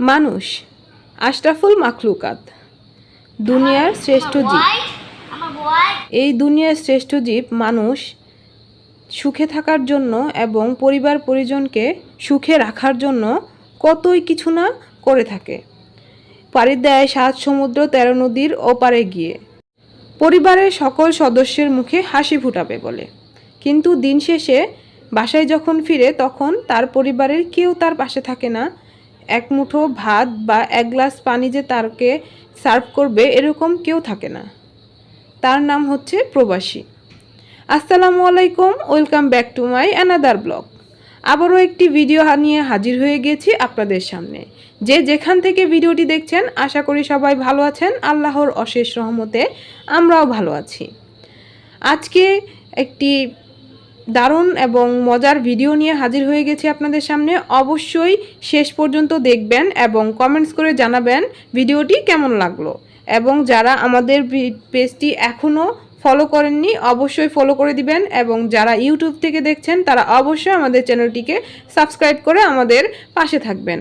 মানুষ আশরাফুল মাখলুকাত দুনিয়ার শ্রেষ্ঠ জীব। এই দুনিয়ার শ্রেষ্ঠ জীব মানুষ সুখে থাকার জন্য এবং পরিবার পরিজনকে সুখে রাখার জন্য কতই কিছু না করে থাকে। পাড়ি দেয় সাত সমুদ্র তেরো নদীর ওপারে গিয়ে। পরিবারের সকল সদস্যের মুখে হাসি ফুটাবে বলে। কিন্তু দিন শেষে বাসায় যখন ফিরে তখন তার পরিবারের কেউ তার পাশে থাকে না। এক মুঠো ভাত বা এক গ্লাস পানি যে তারকে সার্ভ করবে, এরকম কেউ থাকে না। তার নাম হচ্ছে প্রবাসী। আসসালামু আলাইকুম, welcome back to my another blog. আবারও একটি ভিডিও নিয়ে হাজির হয়ে গেছি আপনাদের সামনে। যে যেখান থেকে ভিডিওটি দেখছেন, আশা করি সবাই ভালো আছেন। আল্লাহর অশেষ রহমতে আমরাও ভালো আছি। আজকে একটি দারুণ এবং মজার ভিডিও নিয়ে হাজির হয়ে গেছি আপনাদের সামনে। অবশ্যই শেষ পর্যন্ত দেখবেন এবং কমেন্টস করে জানাবেন ভিডিওটি কেমন লাগল। এবং যারা আমাদের পেজটি এখনও ফলো করেননি, অবশ্যই ফলো করে দিবেন এবং যারা ইউটিউব থেকে দেখছেন, তারা অবশ্যই আমাদের চ্যানেলটিকে সাবস্ক্রাইব করে আমাদের পাশে থাকবেন।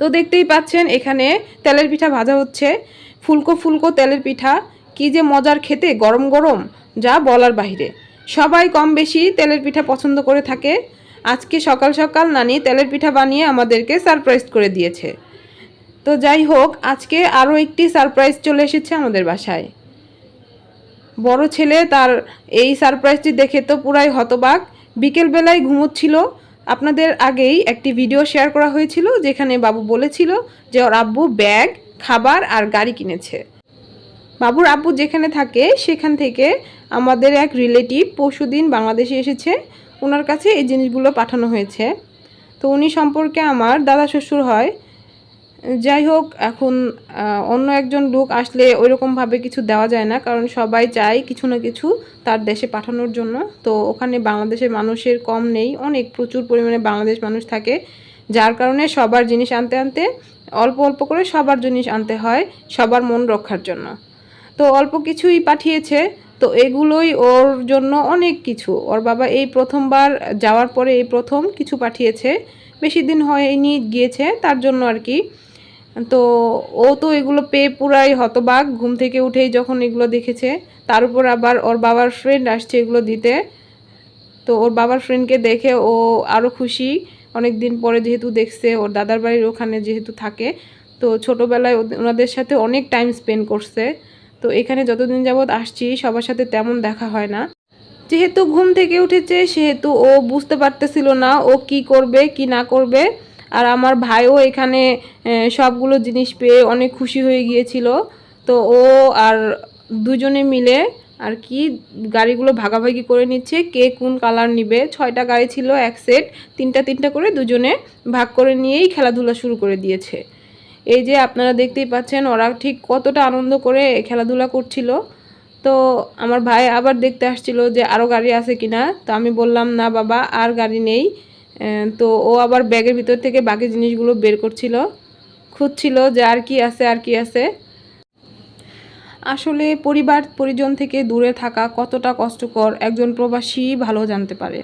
তো দেখতেই পাচ্ছেন, এখানে তেলের পিঠা ভাজা হচ্ছে। ফুলকো ফুলকো তেলের পিঠা, কি যে মজার খেতে, গরম গরম, যা বলার বাইরে সবাই কম বেশি তেলের পিঠা পছন্দ করে থাকে। আজকে সকাল সকাল নানি তেলের পিঠা বানিয়ে আমাদেরকে সারপ্রাইজ করে দিয়েছে। তো যাই হোক, আজকে আরও একটি সারপ্রাইজ চলে এসেছে আমাদের বাসায়। বড় ছেলে তার এই সারপ্রাইজটি দেখে তো পুরাই হতবাক। বিকেলবেলায় ঘুমোচ্ছিল। আপনাদের আগেই একটি ভিডিও শেয়ার করা হয়েছিল, যেখানে বাবু বলেছিল যে ওর আব্বু ব্যাগ, খাবার আর গাড়ি কিনেছে। বাবুর আব্বু যেখানে থাকে, সেখান থেকে আমাদের এক রিলেটিভ পরশুদিন বাংলাদেশে এসেছে। ওনার কাছে এই জিনিসগুলো পাঠানো হয়েছে। তো উনি সম্পর্কে আমার দাদা শ্বশুর হয়। যাই হোক, এখন অন্য একজন লোক আসলে ওইরকমভাবে কিছু দেওয়া যায় না, কারণ সবাই চায় কিছু না কিছু তার দেশে পাঠানোর জন্য। তো ওখানে বাংলাদেশের মানুষের কম নেই, অনেক প্রচুর পরিমাণে বাংলাদেশ মানুষ থাকে, যার কারণে সবার জিনিস আনতে আনতে অল্প অল্প করে সবার জিনিস আনতে হয়, সবার মন রক্ষার জন্য। তো অল্প কিছুই পাঠিয়েছে। তো এগুলোই ওর জন্য অনেক কিছু। ওর বাবা এই প্রথমবার যাওয়ার পরে এই প্রথম কিছু পাঠিয়েছে। বেশি দিন হয়নি, গিয়েছে তার জন্য আর কি। তো ও তো এগুলো পেয়ে পুরাই হতবাক। ঘুম থেকে উঠেই যখন এগুলো দেখেছে, তার উপর আবার ওর বাবার ফ্রেন্ড আসছে এগুলো দিতে। তো ওর বাবার ফ্রেন্ডকে দেখে ও আরও খুশি। অনেক দিন পরে যেহেতু দেখছে, ওর দাদার বাড়ির ওখানে যেহেতু থাকে, তো ছোটোবেলায় ওনাদের সাথে অনেক টাইম স্পেন্ড করছে। তো এখানে যতদিন যাবৎ আসছি, সবার সাথে তেমন দেখা হয় না। যেহেতু ঘুম থেকে উঠেছে, সেহেতু ও বুঝতে পারতেছিল না ও কি করবে, কি না করবে। আর আমার ভাইও এখানে সবগুলো জিনিস পেয়ে অনেক খুশি হয়ে গিয়েছিল। তো ও আর দুজনে মিলে আর কি গাড়িগুলো ভাগাভাগি করে নিচ্ছে, কে কোন কালার নিবে। ছয়টা গাড়ি ছিল, এক সেট। তিনটা তিনটা করে দুজনে ভাগ করে নিয়েই খেলাধুলা শুরু করে দিয়েছে। এই যে আপনারা দেখতেই পাচ্ছেন, ওরা ঠিক কতটা আনন্দ করে খেলাধুলা করছিল। তো আমার ভাই আবার দেখতে আসছিল যে আরও গাড়ি আছে কিনা। তো আমি বললাম, না বাবা, আর গাড়ি নেই। তো ও আবার ব্যাগের ভিতর থেকে বাকি জিনিসগুলো বের করছিল। খুঁজছিল যে আর কি আছে, আর কি আছে। আসলে পরিবার পরিজন থেকে দূরে থাকা কতটা কষ্টকর, একজন প্রবাসী ভালো জানতে পারে।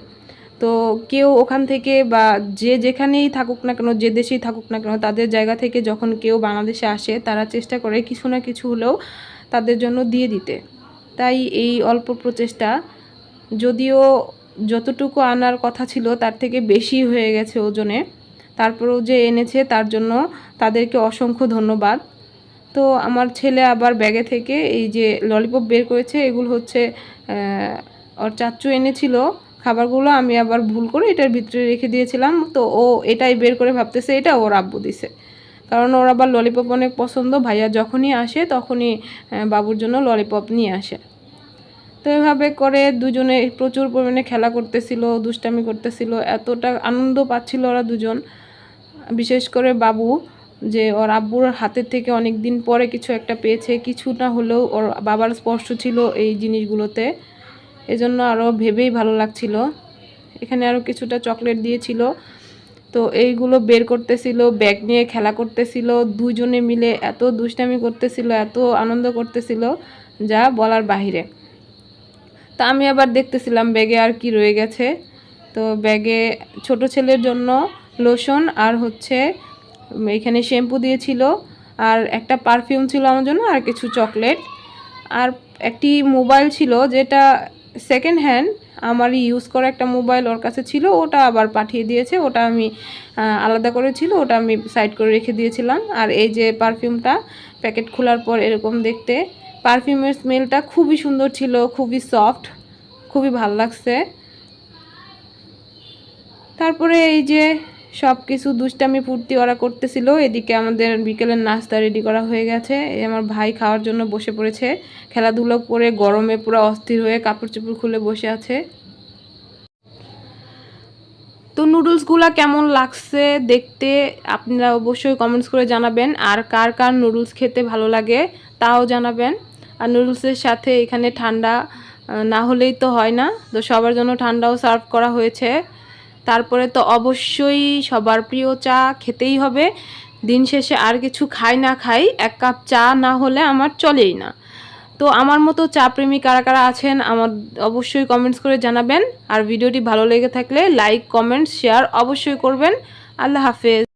তো কেউ ওখান থেকে বা যে যেখানেই থাকুক না কেন, যে দেশেই থাকুক না কেন, তাদের জায়গা থেকে যখন কেউ বাংলাদেশে আসে, তারা চেষ্টা করে কিছু না কিছু হলেও তাদের জন্য দিয়ে দিতে। তাই এই অল্প প্রচেষ্টা, যদিও যতটুকু আনার কথা ছিল তার থেকে বেশি হয়ে গেছে ওজনে। তারপরেও যে এনেছে তার জন্য তাদেরকে অসংখ্য ধন্যবাদ। তো আমার ছেলে আবার ব্যাগে থেকে এই যে ললিপপ বের করেছে, এগুলো হচ্ছে ওর চাচ্চু এনেছিল। খাবারগুলো আমি আবার ভুল করে এটার ভিতরে রেখে দিয়েছিলাম। তো ও এটাই বের করে ভাবতেছে, এটা ওর আব্বু দিছে। কারণ ওর আবার ললিপপ অনেক পছন্দ, ভাইয়া যখনই আসে তখনই বাবুর জন্য ললিপপ নিয়ে আসে। তো এভাবে করে দুজনে প্রচুর পরিমাণে খেলা করতেছিল, দুষ্টামি করতেছিল, এতটা আনন্দ পাচ্ছিল ওরা দুজন। বিশেষ করে বাবু, যে ওর আব্বুর হাতের থেকে অনেক দিন পরে কিছু একটা পেয়েছে, কিছু না হলেও ওর বাবার স্পর্শ ছিল এই জিনিসগুলোতে। এজন্য আরও ভেবেই ভালো লাগছিল। এখানে আরও কিছুটা চকলেট দিয়েছিল। তো এইগুলো বের করতেছিল, ব্যাগ নিয়ে খেলা করতেছিল দুজনে মিলে এত দুষ্টামি করতেছিল, এত আনন্দ করতেছিল, যা বলার বাহিরে। তা আমি আবার দেখতেছিলাম ব্যাগে আর কি রয়ে গেছে। তো ব্যাগে ছোট ছেলের জন্য লোশন আর হচ্ছে এখানে শ্যাম্পু দিয়েছিল, আর একটা পারফিউম ছিল আমার জন্য, আর কিছু চকলেট। আর একটি মোবাইল ছিল যেটা সেকেন্ড হ্যান্ড আমারই ইউজ করা একটা মোবাইল ওর কাছে ছিল, ওটা আবার পাঠিয়ে দিয়েছে, ওটা আমি আলাদা করে ছিল, ওটা আমি সাইড করে রেখে দিয়েছিলাম। আর এই যে পারফিউমটা প্যাকেট খোলার পর এরকম দেখতে পারফিউমের স্মেলটা খুবই সুন্দর ছিল, খুবই সফট খুবই ভালো লাগছে। তারপরে এই যে সব কিছু দুষ্টামি, ফুর্তি ওরা করতেছিল। এদিকে আমাদের বিকেলের নাস্তা রেডি করা হয়ে গেছে। আমার ভাই খাওয়ার জন্য বসে পড়েছে। খেলাধুলো করে গরমে পুরো অস্থির হয়ে কাপড় চোপড় খুলে বসে আছে। তো নুডলসগুলো কেমন লাগছে দেখতে আপনারা অবশ্যই কমেন্টস করে জানাবেন। আর কার কার নুডলস খেতে ভালো লাগে তাও জানাবেন। আর নুডলসের সাথে এখানে ঠান্ডা না হলেই তো হয় না। তো সবার জন্য ঠান্ডাও সার্ভ করা হয়েছে। তারপরে তো অবশ্যই সবার প্রিয় চা খেতেই হবে। দিন শেষে আর কিছু খাই না খাই, এক কাপ চা না হলে আমার চলেই না। তো আমার মতো চা প্রেমী কারা কারা আছেন, আমার অবশ্যই কমেন্টস করে জানাবেন। আর ভিডিওটি ভালো লেগে থাকলে লাইক কমেন্ট শেয়ার অবশ্যই করবেন। আল্লাহ হাফেজ।